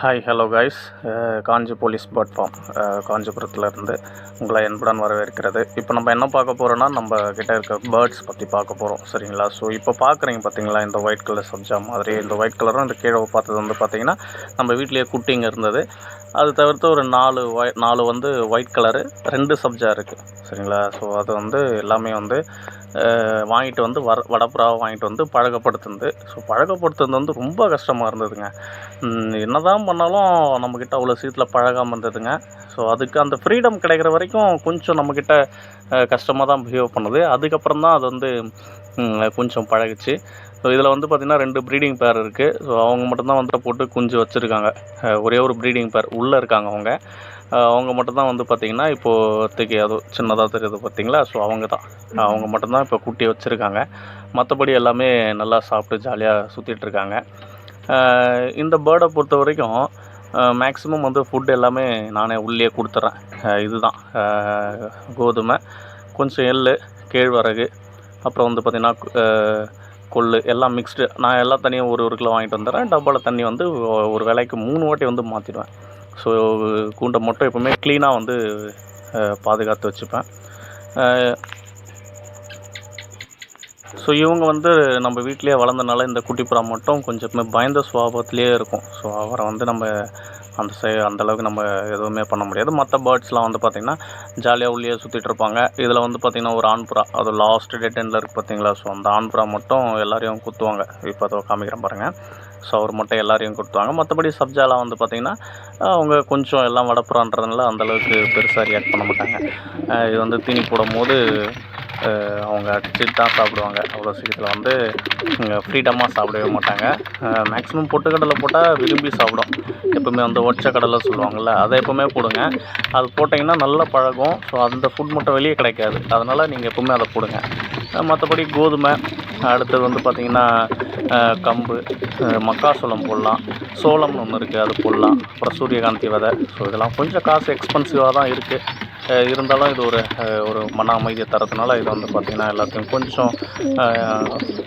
Hi hello guys Kanchi police platform form உங்களை என்புடன் வரவேற்கிறது. இப்போ நம்ம என்ன பார்க்க போகிறோன்னா நம்ம கிட்ட இருக்க பேர்ட்ஸ் பற்றி பார்க்க போகிறோம் சரிங்களா? ஸோ இப்போ பார்க்குறீங்க பார்த்தீங்களா இந்த ஒயிட் கலர் சப்ஜா மாதிரி. இந்த ஒயிட் கலரும் இந்த கீழே பார்த்தது வந்து பார்த்திங்கன்னா நம்ம வீட்லேயே குட்டிங்க இருந்தது. அது தவிர்த்து ஒரு நாலு ஒய் நாலு வந்து ஒயிட் கலரு ரெண்டு சப்ஜா இருக்குது சரிங்களா? ஸோ அது வந்து எல்லாமே வந்து வாங்கிட்டு வந்து வர வடப்புறாவை வாங்கிட்டு வந்து பழக்கப்படுத்துனது. ஸோ பழக்கப்படுத்துனது வந்து ரொம்ப கஷ்டமாக இருந்ததுங்க. என்ன தான் பண்ணாலும் நம்மக்கிட்ட அவ்வளோ சீட்டில் பழகாமல் இருந்ததுங்க. ஸோ அதுக்கு அந்த ஃப்ரீடம் கிடைக்கிற வரைக்கும் கொஞ்சம் நம்மக்கிட்ட கஷ்டமாக தான் பிஹேவ் பண்ணுது. அதுக்கப்புறம் தான் அது வந்து கொஞ்சம் பழகுச்சு. ஸோ இதில் வந்து பார்த்திங்கன்னா ரெண்டு ப்ரீடிங் பேர் இருக்குது ஸோ அவங்க மட்டும்தான் வந்து போட்டு குஞ்சு வச்சுருக்காங்க. ஒரே ஒரு ப்ரீடிங் பேர் உள்ளே இருக்காங்க அவங்க. அவங்க மட்டும்தான் வந்து பார்த்திங்கன்னா இப்போதைக்கு அது சின்னதாக தெரியுது பார்த்தீங்களா ஸோ அவங்க தான் அவங்க மட்டும்தான் இப்போ குட்டி வச்சுருக்காங்க. மற்றபடி எல்லாமே நல்லா சாப்பிட்டு ஜாலியாக சுற்றிட்டு இருக்காங்க. ஆஹ் இந்த பேர்டை பொறுத்த வரைக்கும் மேக்ஸிமம் வந்து ஃபுட் எல்லாமே நானே உள்ளே கொடுத்துட்றேன் இதுதான். கோதுமை கொஞ்சம் எள் கேழ்வரகு அப்புறம் வந்து பார்த்திங்கன்னா கொள்ளு எல்லாம் மிக்ஸ்டு நான் எல்லா தண்ணியும் ஒரு ஒரு கிலோ வாங்கிட்டு வந்துடுறேன். டப்பாவில் தண்ணி வந்து ஒரு வேலைக்கு மூணு வாட்டி வந்து மாற்றிடுவேன் ஸோ கூண்டை மட்டும் எப்போவுமே க்ளீனாக வந்து பாதுகாத்து வச்சுப்பேன். ஸோ இவங்க வந்து நம்ம வீட்டிலேயே வளர்ந்தனால இந்த குட்டிப்புறா மட்டும் கொஞ்சமே பயந்த சுவாபத்திலே இருக்கும். ஸோ அவரை வந்து நம்ம அந்த சை அந்தளவுக்கு நம்ம எதுவுமே பண்ண முடியாது. மற்ற பேர்ட்ஸ்லாம் வந்து பார்த்திங்கன்னா ஜாலியாக உள்ளே சுற்றிட்டு இருப்பாங்க. இதில் வந்து பார்த்திங்கன்னா ஒரு ஆண்புறா அது லாஸ்ட் டேட் எண்டில் இருக்குது பார்த்தீங்களா? ஸோ அந்த ஆண்புறா மட்டும் எல்லாரையும் குத்துவாங்க. இப்போ அதை காமிக்கிறேன் பாருங்கள் ஸோ அவர் மட்டும் எல்லாரையும் குத்துவாங்க. மற்றபடி சப்ஜாலாம் வந்து பார்த்திங்கன்னா அவங்க கொஞ்சம் எல்லாம் வடப்புறான்றதுனால அந்தளவுக்கு பெருசாக ரியாக்ட் பண்ண மாட்டாங்க. இது வந்து தீனி போடும்போது போது அவங்க அடிச்சுட்டு தான் சாப்பிடுவாங்க. அவ்வளோ சீக்கிரத்தில் வந்து ஃப்ரீடமாக சாப்பிடவே மாட்டாங்க. மேக்ஸிமம் பொட்டுக்கடலை போட்டால் விரும்பி சாப்பிடும். எப்போவுமே வந்து ஒற்றை கடலை சொல்லுவாங்கள்ல அதை எப்போவுமே போடுங்க. அது போட்டிங்கன்னா நல்லா பழகும். ஸோ அந்த ஃபுட் மட்டும் வெளியே கிடைக்காது. அதனால் நீங்கள் எப்போவுமே அதை போடுங்க. மற்றபடி கோதுமை அடுத்தது வந்து பார்த்திங்கன்னா கம்பு மக்காசோளம் போடலாம். சோளம்னு ஒன்று இருக்குது அது போடலாம். அப்புறம் சூரியகாந்தி விதை. ஸோ இதெல்லாம் கொஞ்சம் காசு எக்ஸ்பென்சிவாக தான் இருக்குது இருந்தாலும் இது ஒரு ஒரு மன அமைதியை தரதுனால இது வந்து பார்த்திங்கன்னா எல்லாத்தையும் கொஞ்சம்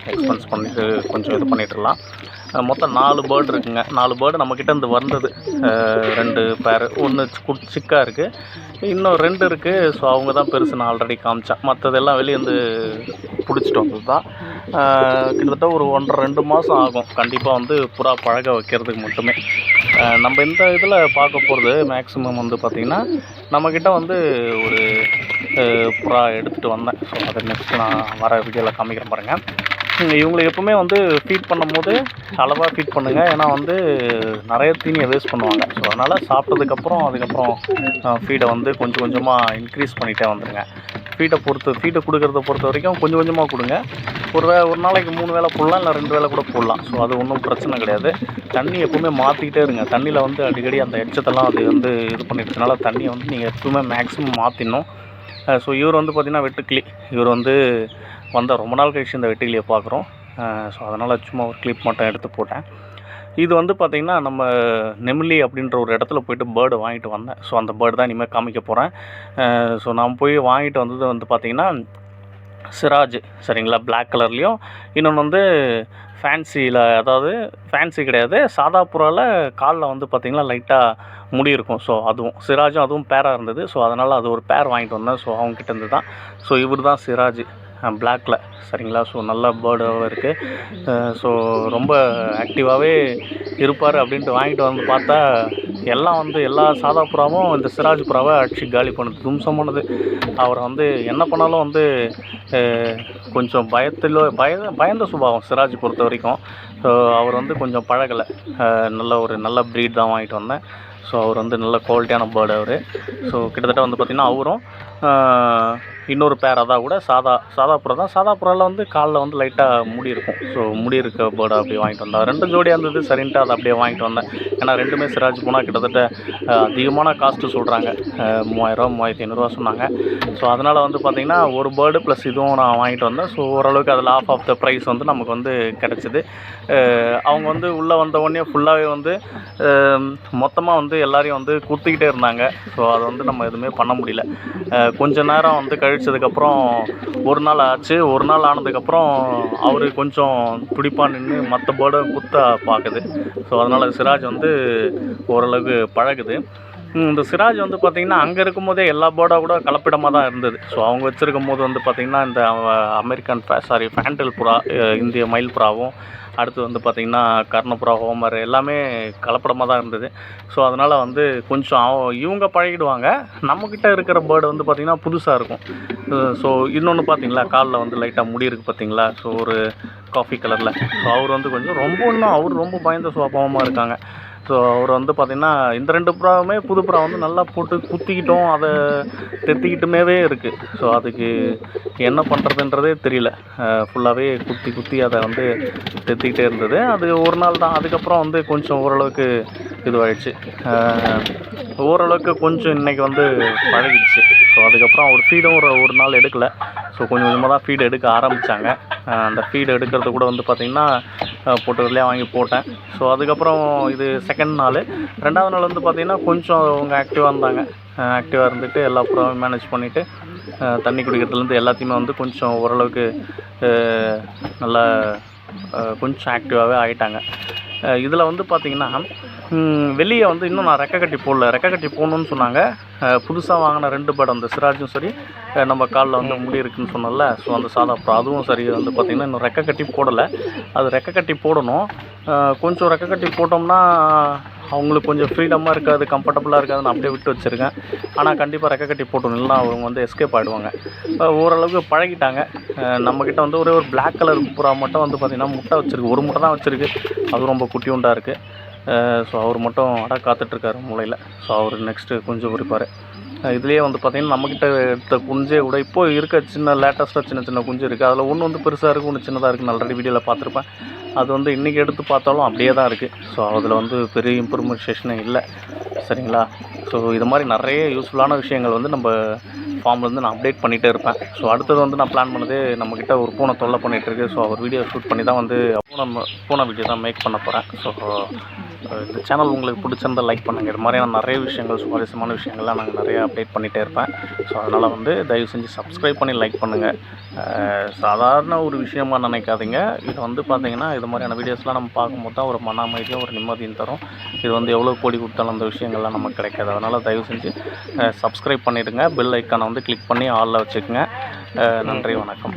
எக்ஸ்பென்ஸ் பண்ணிட்டு கொஞ்சம் இது பண்ணிட்டுலாம் மொத்தம் நாலு பேர்டு இருக்குங்க. நாலு பேர்டு நம்மக்கிட்ட இருந்து வந்தது ரெண்டு பேர் ஒன்று சிக்காக இருக்குது இன்னும் ரெண்டு இருக்குது ஸோ அவங்க தான் பெருசு நான் ஆல்ரெடி காமிச்சேன் மற்றதெல்லாம் வெளியேருந்து பிடிச்சிட்டு வந்தது தான் கிட்டத்தட்ட ஒரு ஒன்றரை ரெண்டு மாதம் ஆகும். கண்டிப்பாக வந்து புறா பழக வைக்கிறதுக்கு மட்டுமே. நம்ம இந்த இதில் பார்க்க போகிறது மேக்ஸிமம் வந்து பார்த்திங்கன்னா நம்மக்கிட்ட வந்து ஒரு புறா எடுத்துகிட்டு வந்தேன். ஸோ அதை நெக்ஸ்ட் நான் வர வீடியோவில் காமிக்கிறேன் பாருங்கள் இவங்களை எப்பவுமே வந்து ஃபீட் பண்ணும்போது அளவாக ஃபீட் பண்ணுங்கள் ஏன்னா வந்து நிறைய தீனியை வேஸ்ட் பண்ணுவாங்க. ஸோ அதனால் சாப்பிட்டதுக்கப்புறம் அதுக்கப்புறம் ஃபீடை வந்து கொஞ்சம் கொஞ்சமாக இன்க்ரீஸ் பண்ணிகிட்டே வந்துடுங்க ஃபீட்டை பொறுத்து ஃபீட்டை கொடுக்கறத பொறுத்த வரைக்கும் கொஞ்சம் கொஞ்சமாக கொடுங்க. ஒரு வே ஒரு நாளைக்கு மூணு வேளை போடலாம் இல்லை ரெண்டு வேளை கூட போடலாம். ஸோ அது ஒன்றும் பிரச்சனை கிடையாது. தண்ணி எப்பவுமே மாற்றிக்கிட்டே இருங்க. தண்ணியில் வந்து அடிக்கடி அந்த எச்சத்தெல்லாம் அது வந்து இது பண்ணிடுறதுனால தண்ணியை வந்து நீங்கள் எப்பவுமே மேக்ஸிமம் மாற்றிடணும் ஸோ இவர் வந்து பார்த்திங்கன்னா வெட்டுக்கிளி. இவர் வந்து வந்தால் ரொம்ப நாள் கழிச்சு இந்த வெட்டிலியை பார்க்குறோம். ஸோ அதனால் சும்மா ஒரு கிளிப் மட்டும் எடுத்து போட்டேன். இது வந்து பார்த்திங்கன்னா நம்ம நெமிலி அப்படின்ற ஒரு இடத்துல போயிட்டு பேர்டு வாங்கிட்டு வந்தேன். ஸோ அந்த பேர்டு தான் இனிமேல் காமிக்க போகிறேன் ஸோ நான் போய் வாங்கிட்டு வந்தது வந்து பார்த்திங்கன்னா சிராஜ் சரிங்களா? பிளாக் கலர்லேயும் இன்னொன்று வந்து ஃபேன்சியில் அதாவது ஃபேன்சி கிடையாது. சாதா புறாவில் காலில் வந்து பார்த்திங்கன்னா லைட்டாக முடி இருக்கும். ஸோ அதுவும் சிராஜும் அதுவும் பேராக இருந்தது. ஸோ அதனால் அது ஒரு பேர் வாங்கிட்டு வந்தேன். ஸோ அவங்ககிட்ட இருந்து தான் ஸோ இவர் தான் சிராஜ். பிளாக்கில் சரிங்களா? ஸோ நல்ல பேர்டாகவும் இருக்குது ஸோ ரொம்ப ஆக்டிவாகவே இருப்பார் அப்படின்ட்டு வாங்கிட்டு வந்து பார்த்தா எல்லாம் வந்து எல்லா சாதா புறாவும் இந்த சிராஜ் புறாவை அடிச்சு காலி பண்ணுது தும்சமானது அவரை வந்து என்ன பண்ணாலும் வந்து கொஞ்சம் பயத்தில் பய பயந்த சுபாவம் சிராஜ் பொறுத்த வரைக்கும். ஸோ அவர் வந்து கொஞ்சம் பழகலை. நல்ல ஒரு நல்ல ப்ரீட் தான் வாங்கிட்டு வந்தேன். ஸோ அவர் வந்து நல்ல குவாலிட்டியான பேர்டு அவர். ஸோ கிட்டத்தட்ட வந்து பார்த்திங்கன்னா அவரும் இன்னொரு பேர் அதான் கூட. சாதா சாதா புறா தான். சாதா புறாவில் வந்து காலில் வந்து லைட்டாக முடி இருக்கும். ஸோ முடி இருக்க பேர்டை அப்படியே வாங்கிட்டு வந்தேன் ரெண்டு ஜோடியாக இருந்தது சரின்ட்டு அதை அப்படியே வாங்கிட்டு வந்தேன். ஏன்னா ரெண்டுமே சிராஜ் போனால் கிட்டத்தட்ட அதிகமான காஸ்ட்டு சொல்கிறாங்க மூவாயிரரூவா மூவாயிரத்தி ஐநூறுரூவா சொன்னாங்க. ஸோ அதனால் வந்து பார்த்திங்கன்னா ஒரு பேர்டு ப்ளஸ் இதுவும் நான் வாங்கிட்டு வந்தேன். ஸோ ஓரளவுக்கு அதில் ஆஃப் ஆஃப் த ப்ரைஸ் வந்து நமக்கு வந்து கிடச்சிது. அவங்க வந்து உள்ளே வந்த உடனே ஃபுல்லாகவே வந்து மொத்தமாக வந்து எல்லோரையும் வந்து குத்திக்கிட்டே இருந்தாங்க. ஸோ அதை வந்து நம்ம எதுவுமே பண்ண முடியல. கொஞ்ச நேரம் வந்து கழி கழிச்சதுக்கப்புறம் ஒரு நாள் ஆச்சு. ஒரு நாள் ஆனதுக்கப்புறம் அவர் கொஞ்சம் துடிப்பாக நின்று மற்ற பேர்டை குத்த பார்க்குது ஸோ அதனால் சிராஜ் வந்து ஓரளவுக்கு பழகுது. இந்த சிராஜ் வந்து பார்த்திங்கன்னா அங்கே இருக்கும்போதே எல்லா போர்டாக கூட கலப்பிடமாக தான் இருந்தது. ஸோ அவங்க வச்சுருக்கும் போது வந்து பார்த்திங்கன்னா இந்த அமெரிக்கன் அமெரிக்கன் சாரி ஃபேண்டல் புறா இந்திய மயில் புறாவும் அடுத்து வந்து பார்த்திங்கன்னா கர்ணபுரா ஹோமர் எல்லாமே கலப்படமாக தான் இருந்தது. ஸோ அதனால் வந்து கொஞ்சம் இவங்க பழகிடுவாங்க. நம்மக்கிட்ட இருக்கிற பேர்டு வந்து பார்த்திங்கன்னா புதுசாக இருக்கும். ஸோ இன்னொன்று பார்த்தீங்களா காலில் வந்து லைட்டாக முடி இருக்குது பார்த்தீங்களா ஸோ ஒரு காஃபி கலரில் ஸோ அவர் வந்து கொஞ்சம் ரொம்ப இன்னும் அவர் ரொம்ப பயந்த சுவாபமாக இருக்காங்க. ஸோ அவர் வந்து பார்த்திங்கன்னா இந்த ரெண்டு புறாவுமே புது புறா வந்து நல்லா போட்டு குத்திக்கிட்டோம் அதை தெத்திக்கிட்டுமேவே இருக்குது ஸோ அதுக்கு என்ன பண்ணுறதுன்றதே தெரியல. ஃபுல்லாகவே குத்தி குத்தி அதை வந்து தெத்திக்கிட்டே இருந்தது. அது ஒரு நாள் தான். அதுக்கப்புறம் வந்து கொஞ்சம் ஓரளவுக்கு இதுவாகிடுச்சு ஓரளவுக்கு கொஞ்சம் இன்றைக்கி வந்து பழகிடுச்சு. ஸோ அதுக்கப்புறம் அவர் ஃபீடும் ஒரு ஒரு நாள் எடுக்கலை. ஸோ கொஞ்சம் கொஞ்சமாக தான் ஃபீடு எடுக்க ஆரம்பித்தாங்க அந்த ஃபீடு எடுக்கிறது கூட வந்து பார்த்திங்கன்னா போட்டதுலேயே வாங்கி போட்டேன். ஸோ அதுக்கப்புறம் இது செகண்ட் நாள். ரெண்டாவது நாள் வந்து பார்த்திங்கன்னா கொஞ்சம் அவங்க ஆக்டிவாக இருந்தாங்க. ஆக்டிவாக இருந்துட்டு எல்லா ப்ராப்ளம் மேனேஜ் பண்ணிவிட்டு தண்ணி குடிக்கிறதுலேருந்து எல்லாத்தையுமே வந்து கொஞ்சம் ஓரளவுக்கு நல்லா கொஞ்சம் ஆக்டிவாகவே ஆகிட்டாங்க இதில் வந்து பார்த்திங்கன்னா வெளியே வந்து இன்னும் நான் ரெக்க கட்டி போடல. ரெக்கை கட்டி போடணுன்னு சொன்னாங்க. புதுசாக வாங்கின ரெண்டு படம் அந்த சிராஜும் சரி நம்ம காலில் வந்து முடி இருக்குன்னு சொன்னல ஸோ அந்த சாதா அப்புறம் அதுவும் சரி வந்து பார்த்திங்கன்னா இன்னும் ரெக்க கட்டி போடலை. அது ரெக்க கட்டி போடணும். கொஞ்சம் ரெக்க கட்டி போட்டோம்னா அவங்களுக்கு கொஞ்சம் ஃப்ரீடமாக இருக்காது கம்ஃபர்டபுளாக இருக்காதுன்னு அப்படியே விட்டு வச்சுருக்கேன். ஆனால் கண்டிப்பாக ரெக்க கட்டி போட்டோம். இல்லைனா அவங்க வந்து எஸ்கேப் ஆகிடுவாங்க ஓரளவுக்கு பழகிட்டாங்க. நம்மக்கிட்ட வந்து ஒரே ஒரு பிளாக் கலர் புறா மட்டும் வந்து பார்த்திங்கன்னா முட்டை வச்சுருக்கு. ஒரு முட்டை தான் வச்சுருக்கு. அது ரொம்ப குட்டியுண்டாக இருக்குது ஸோ அவர் மட்டும் அட காத்துட்ருக்காரு மூலையில் ஸோ அவர் நெக்ஸ்ட்டு குஞ்சு குறிப்பார் இதுலேயே வந்து பார்த்திங்கன்னா நம்மக்கிட்ட எடுத்த குஞ்சே கூட இப்போ இருக்க சின்ன லேட்டஸ்ட்டாக சின்ன சின்ன குஞ்சு இருக்குது அதில் ஒன்று வந்து பெருசாக இருக்குது ஒன்று சின்னதாக இருக்குது ஆல்ரெடி வீடியோவில் பார்த்துருப்பேன் அது வந்து இன்றைக்கி எடுத்து பார்த்தாலும் அப்படியே தான் இருக்குது ஸோ அதில் வந்து பெரிய இம்ப்ரூவ்மெண்டேஷனும் இல்லை. சரிங்களா? ஸோ இது மாதிரி நிறைய யூஸ்ஃபுல்லான விஷயங்கள் வந்து நம்ம ஃபார்ம்லேருந்து நான் அப்டேட் பண்ணிகிட்டே இருப்பேன். ஸோ அடுத்தது வந்து நான் பிளான் பண்ணது நம்மக்கிட்ட ஒரு பூனை தொல்லை பண்ணிகிட்ருக்கு ஸோ அவர் வீடியோ ஷூட் பண்ணி தான் வந்து பூனை பூனை வீடியோ தான் மேக் பண்ண போகிறேன் ஸோ uh, uh, இந்த சேனல் உங்களுக்கு பிடிச்சிருந்தால் லைக் பண்ணுங்கள் இது மாதிரியான நிறைய விஷயங்கள் சுவாரஸ்யமான விஷயங்கள்லாம் நாங்கள் நிறைய அப்டேட் பண்ணிகிட்டே இருப்பேன். ஸோ அதனால் வந்து தயவு செஞ்சு சப்ஸ்கிரைப் பண்ணி லைக் பண்ணுங்கள் uh, சாதாரண ஒரு விஷயமா நினைக்காதீங்க. இது வந்து பார்த்தீங்கன்னா இது மாதிரியான வீடியோஸ்லாம் நம்ம பார்க்கும்போது தான் ஒரு மன அமைதியும் ஒரு நிம்மதியும் தரும். இது வந்து எவ்வளோ கோடி கொடுத்தாலும் அந்த விஷயங்கள்லாம் நமக்கு கிடைக்காது. அதனால் தயவு செஞ்சு சப்ஸ்கிரைப் பண்ணிவிடுங்க பெல் ஐக்கானை வந்து கிளிக் பண்ணி ஆளில் வச்சுக்கோங்க. நன்றி வணக்கம்.